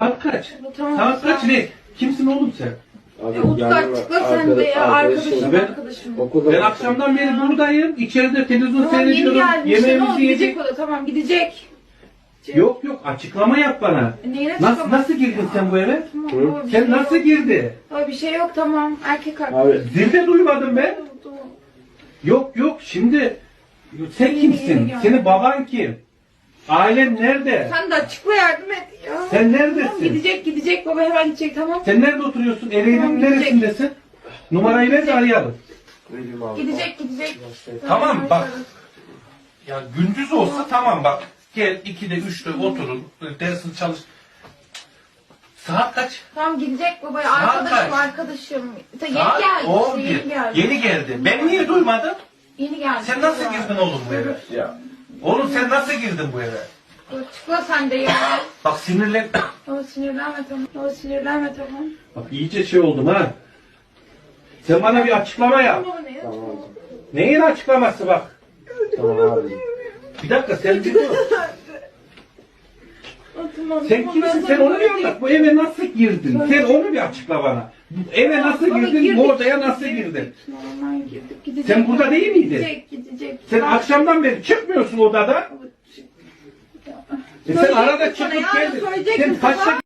Saat kaç? Tamam, Saat kaç tamam. ne? Kimsin oğlum sen? E, Utku açıkla sen de ya arkadaşım Ben- arkadaşım. Okulda Ben akşamdan beri buradayım. İçeride televizyon Tamam yeni seyrediyorum. gelmiş. Yemeğimizi Yemeğimizi gidecek yedik. o da tamam gidecek. Yok yok açıklama yap bana. E, Neyine Nasıl nasıl girdin sen bu eve? Tamam, Hı? bir Sen şey nasıl yok. girdi? Baba, bir şey yok tamam erkek haklı. Abi Zilde duymadım ben. Tamam. Yok yok şimdi sen Yeni kimsin? yeni geldi. Senin baban kim? Ailen nerede? Sen de açıkla yardım et ya. Sen Tamam, neredesin? gidecek gidecek baba hemen gidecek tamam. Sen nerede oturuyorsun? Ereğinin Tamam, gidecek. neresindesin? Numarayı ver de arayalım. Gidecek gidecek. Tamam, bak. Ya gündüz olsa tamam bak. Gel 2'de 3'te oturun. Dersini çalış. Saat kaç? Tamam gidecek baba arkadaşım kaç? arkadaşım. Ta, yeni Saat geldi. 11. işte, Yeni geldi. Yeni geldi. Ben niye duymadım? Yeni geldi. Sen nasıl girdin oğlum bu eve? Ya. Oğlum sen nasıl girdin bu eve? Açıkla sen de ya. Bak sinirlen. Baba sinirlenme tamam. Baba sinirlenme tamam. Bak iyice şey oldum ha. Sen bana bir açıklama yap. Tamam. Neyin açıklaması bak. Tamam abi. Bir dakika sen bir dur. Sen kimsin? Sen onu bir anlat. Bu eve nasıl girdin? Sen onu bir açıkla bana. Bu eve nasıl girdin? Bu odaya nasıl girdin? Normal girdik. Gidecek. Sen burada değil miydin? Gidecek gidecek. Sen akşamdan beri çıkmıyorsun odadan. E sen arada çıkıp geldin. Sen kaçta.